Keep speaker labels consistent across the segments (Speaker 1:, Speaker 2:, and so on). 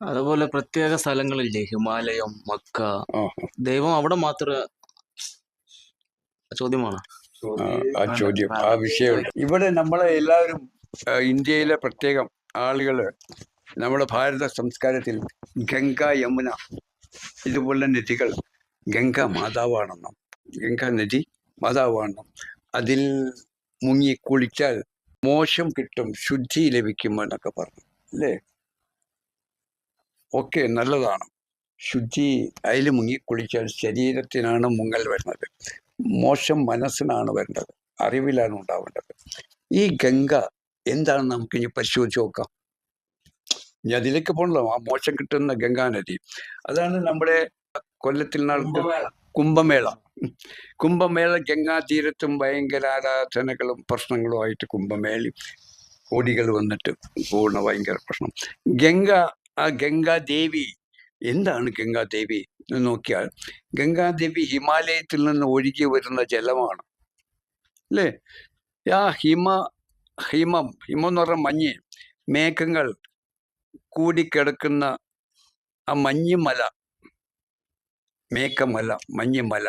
Speaker 1: അതുപോലെ പ്രത്യേക സ്ഥലങ്ങളില്ലേ? ഹിമാലയം മക്ക. ദൈവം അവിടെ മാത്രം ചോദ്യമാണ്.
Speaker 2: ആ, ചോദ്യം. ആ വിഷയമുണ്ട് ഇവിടെ നമ്മളെ എല്ലാവരും ഇന്ത്യയിലെ പ്രത്യേകം ആളുകൾ നമ്മുടെ ഭാരത സംസ്കാരത്തിൽ ഗംഗ യമുന ഇതുപോലെ നദികൾ ഗംഗ മാതാവാണെന്നും ഗംഗ നദി മാതാവാണെന്നും അതിൽ മുങ്ങി കുളിച്ചാൽ മോശം കിട്ടും ശുദ്ധി ലഭിക്കും എന്നൊക്കെ പറഞ്ഞു. അല്ലേ? ഓക്കെ നല്ലതാണ്. ശുചി അതിൽ മുങ്ങി കുളിച്ചാൽ ശരീരത്തിനാണ് മുങ്ങൽ വരുന്നത്. മോശം മനസ്സിനാണ് വരേണ്ടത് അറിവിലാണ് ഉണ്ടാവേണ്ടത്. ഈ ഗംഗ എന്താണ് നമുക്ക് ഇനി പരിശോധിച്ച് നോക്കാം. ഇനി അതിലേക്ക് പോകണല്ലോ ആ മോശം കിട്ടുന്ന ഗംഗാനദി അതാണ് നമ്മുടെ കൊല്ലത്തിൽ നടക്കുന്ന കുംഭമേള. കുംഭമേള. ഗംഗാ തീരത്തും ഭയങ്കര ആരാധനകളും പ്രശ്നങ്ങളും ആയിട്ട് കുംഭമേളി കോടികൾ വന്നിട്ട് പോകുന്ന ഭയങ്കര പ്രശ്നം. ഗംഗ ആ ഗംഗാദേവി. എന്താണ് ഗംഗാദേവി എന്ന് നോക്കിയാൽ ഗംഗാദേവി ഹിമാലയത്തിൽ നിന്ന് ഒഴുകി വരുന്ന ജലമാണ്. അല്ലേ? ആ ഹിമ ഹിമം ഹിമം എന്ന് പറഞ്ഞ മഞ്ഞ് മേഘങ്ങൾ കൂടിക്കിടക്കുന്ന ആ മഞ്ഞുമല മേഘമല മഞ്ഞുമല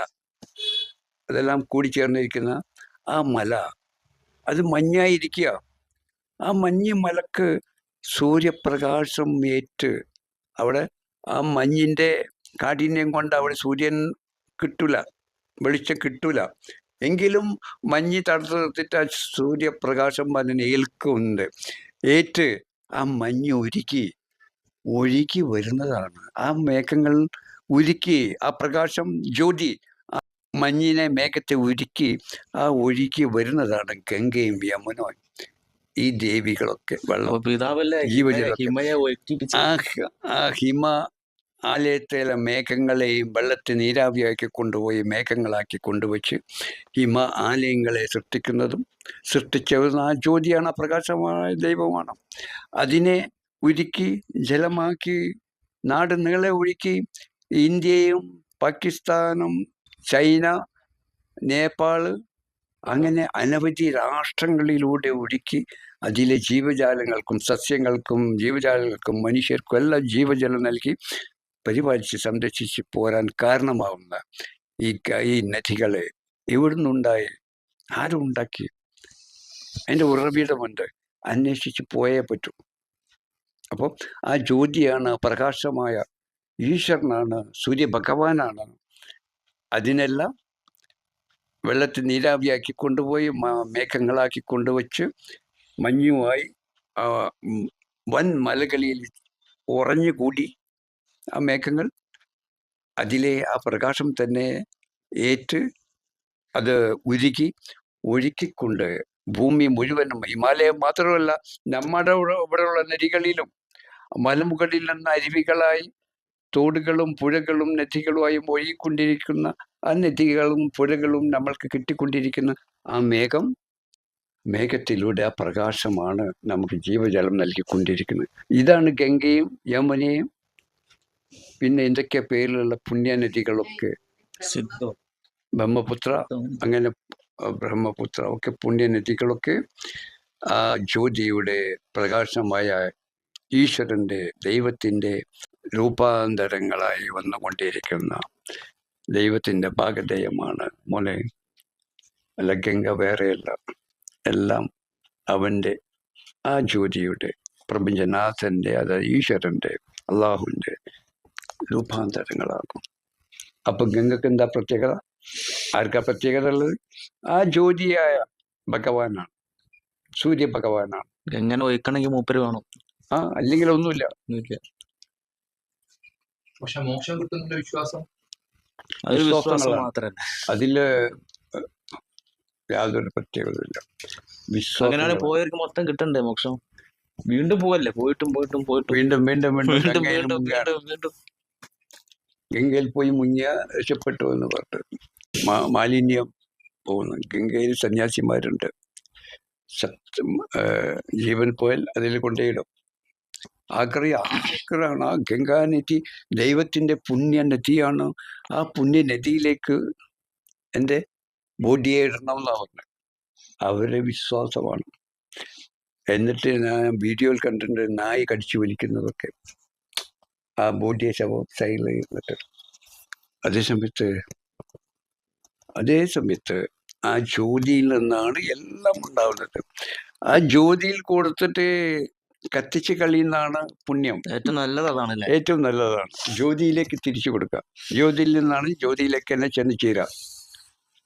Speaker 2: അതെല്ലാം കൂടിച്ചേർന്നിരിക്കുന്ന ആ മല. അത് മഞ്ഞായിരിക്കുക. ആ മഞ്ഞുമലക്ക് സൂര്യപ്രകാശം ഏറ്റ് അവിടെ ആ മഞ്ഞിന്റെ കാഠിന്യം കൊണ്ട് അവിടെ സൂര്യൻ കിട്ടൂല വെളിച്ചം കിട്ടൂല. എങ്കിലും മഞ്ഞ് തടുത്ത് നിർത്തിയിട്ട് ആ സൂര്യപ്രകാശം അതിന് ഏൽക്കുന്നുണ്ട്. ഏറ്റ് ആ മഞ്ഞ് ഒരുക്കി ഒഴുകി വരുന്നതാണ്. ആ മേഘങ്ങൾ ഉരുക്കി ആ പ്രകാശം ജ്യോതി ആ മഞ്ഞിനെ മേഘത്തെ ഉരുക്കി ആ ഒഴുകി വരുന്നതാണ് ഗംഗയും യമുനയും. ഈ ദേവികളൊക്കെ വെള്ളം
Speaker 1: പിതാവല്ലേ ഹിമയെ
Speaker 2: ആ ഹിമ ആലയത്തിലെ മേഘങ്ങളെയും വെള്ളത്തെ നീരാവിയാക്കി കൊണ്ടുപോയി മേഘങ്ങളാക്കി കൊണ്ടുവച്ച് ഹിമ ആലയങ്ങളെ സൃഷ്ടിക്കുന്നതും സൃഷ്ടിച്ചവരുന്ന ആ ജ്യോതിയാണ് പ്രകാശമായ ദൈവമാണ്. അതിനെ ഉരുക്കി ജലമാക്കി നാട് നീളെ ഒഴുക്കി ഇന്ത്യയും പാകിസ്ഥാനും ചൈന നേപ്പാൾ അങ്ങനെ അനവധി രാഷ്ട്രങ്ങളിലൂടെ ഒഴുക്കി അതിലെ ജീവജാലങ്ങൾക്കും സസ്യങ്ങൾക്കും ജീവജാലങ്ങൾക്കും മനുഷ്യർക്കും എല്ലാം ജീവജലം നൽകി പരിപാലിച്ച് സംരക്ഷിച്ച് പോരാൻ കാരണമാവുന്ന ഈ ഈ നദികളെ എവിടുന്നുണ്ടായി ആരും ഉണ്ടാക്കി അതിന്റെ ഉറവിടമുണ്ട്. അന്വേഷിച്ച് പോയേ പറ്റൂ. അപ്പോൾ ആ ജ്യോതിയാണ് പ്രകാശമായ ഈശ്വരനാണ് സൂര്യഭഗവാനാണ് അതിനെല്ലാം വെള്ളത്തിൽ നീരാവിയാക്കി കൊണ്ടുപോയി മേഘങ്ങളാക്കി കൊണ്ടുവച്ച് മഞ്ഞുമായി വൻ മലകളിൽ ഉറഞ്ഞുകൂടി ആ മേഘങ്ങൾ അതിലെ ആ പ്രകാശം തന്നെ ഏറ്റ് അത് ഉരുകി ഒഴുക്കിക്കൊണ്ട് ഭൂമി മുഴുവനും ഹിമാലയം മാത്രമല്ല നമ്മുടെ ഇവിടെ- ഇവിടെയുള്ള നരികളിലും മലമുകളിൽ നിന്ന് അരുവികളായി തോടുകളും പുഴകളും നദികളുമായി ഒഴുകിക്കൊണ്ടിരിക്കുന്ന ആ നദികളും പുഴകളും നമ്മൾക്ക് കിട്ടിക്കൊണ്ടിരിക്കുന്ന ആ മേഘം മേഘത്തിലൂടെ ആ പ്രകാശമാണ് നമുക്ക് ജീവജലം നൽകിക്കൊണ്ടിരിക്കുന്നത്. ഇതാണ് ഗംഗയും യമുനയും പിന്നെ എന്തൊക്കെ പേരിലുള്ള പുണ്യനദികളൊക്കെ?
Speaker 1: സിദ്ധോ.
Speaker 2: ബ്രഹ്മപുത്ര അങ്ങനെ ബ്രഹ്മപുത്ര ഒക്കെ പുണ്യനദികളൊക്കെ ആ ജ്യോതിയുടെ പ്രകാശമായ ഈശ്വരന്റെ ദൈവത്തിന്റെ രൂപാന്തരങ്ങളായി വന്നുകൊണ്ടിരിക്കുന്ന ദൈവത്തിന്റെ ഭാഗധേയമാണ് മോനെ അല്ല ഗംഗ വേറെയല്ല. എല്ലാം അവന്റെ ആ ജ്യോതിയുടെ പ്രപഞ്ചനാഥന്റെ അതായത് ഈശ്വരന്റെ അള്ളാഹുവിന്റെ രൂപാന്തരങ്ങളാകും. അപ്പൊ ഗംഗക്ക് എന്താ പ്രത്യേകത? ആർക്കാ പ്രത്യേകത ഉള്ളത്? ആ ജ്യോതിയായ ഭഗവാനാണ്. സൂര്യ ഭഗവാനാണ്
Speaker 1: എങ്ങനെ ഒഴിക്കണമെങ്കിൽ മൂപ്പര് വേണം.
Speaker 2: ആ അല്ലെങ്കിൽ ഒന്നുമില്ല.
Speaker 1: ഒന്നുമില്ല.
Speaker 3: പക്ഷെ മോക്ഷം കിട്ടുന്ന വിശ്വാസം
Speaker 1: അതൊരു വിശ്വാസം
Speaker 2: വിശ്വാസങ്ങളാണ്.
Speaker 1: മാത്രല്ല
Speaker 2: അതിൽ യാതൊരു പ്രത്യേകതയില്ല വിശ്വാസം
Speaker 1: പോയവർക്ക് മൊത്തം കിട്ടണ്ടേ മോക്ഷം? വീണ്ടും പോവല്ലേ? പോയിട്ടും പോയിട്ടും പോയിട്ടും.
Speaker 2: വീണ്ടും വീണ്ടും വീണ്ടും
Speaker 1: വീണ്ടും
Speaker 2: ഗംഗയിൽ
Speaker 1: വീണ്ടും
Speaker 2: ഗംഗയിൽ പോയി മുങ്ങിയ രക്ഷപ്പെട്ടു എന്ന് പറഞ്ഞിട്ട്. മാ- മാലിന്യം പോകുന്നു. ഗംഗയിൽ സന്യാസിമാരുണ്ട്. സത്യം ജീവൻ പോയാൽ അതിൽ കൊണ്ടേയിടും. ആഗ്രഹ ആഗ്രഹമാണ്. ആ ഗംഗാനദി ദൈവത്തിന്റെ പുണ്യ നദിയാണ് ആ പുണ്യ നദിയിലേക്ക് എന്റെ ബോഡിയെ ഇടണം എന്നാണ് പറഞ്ഞത് അവരുടെ വിശ്വാസമാണ്. എന്നിട്ട് ഞാൻ വീഡിയോയിൽ കണ്ടിട്ടുണ്ട് നായി കടിച്ചു വലിക്കുന്നതൊക്കെ. ആ ബോഡിയെ ശവം സൈഡിൽ ഇരുന്നിട്ട് അതേസമയത്ത് അതേ സമയത്ത് ആ ജ്യോതിയിൽ നിന്നാണ് എല്ലാം ഉണ്ടാവുന്നത്. ആ ജ്യോതിയിൽ കൊടുത്തിട്ട് കത്തിച്ച് കളിയുന്നതാണ് പുണ്യം.
Speaker 1: ഏറ്റവും നല്ലതാണ്
Speaker 2: ഏറ്റവും നല്ലതാണ്. ജ്യോതിയിലേക്ക് തിരിച്ചു കൊടുക്കുക. ജ്യോതിയിൽ നിന്നാണ് ജ്യോതിയിലേക്ക് തന്നെ ചെന്ന് ചേരുക.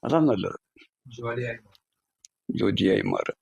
Speaker 2: അതാണ് നല്ലത്. ജ്യോതിയായി മാറുക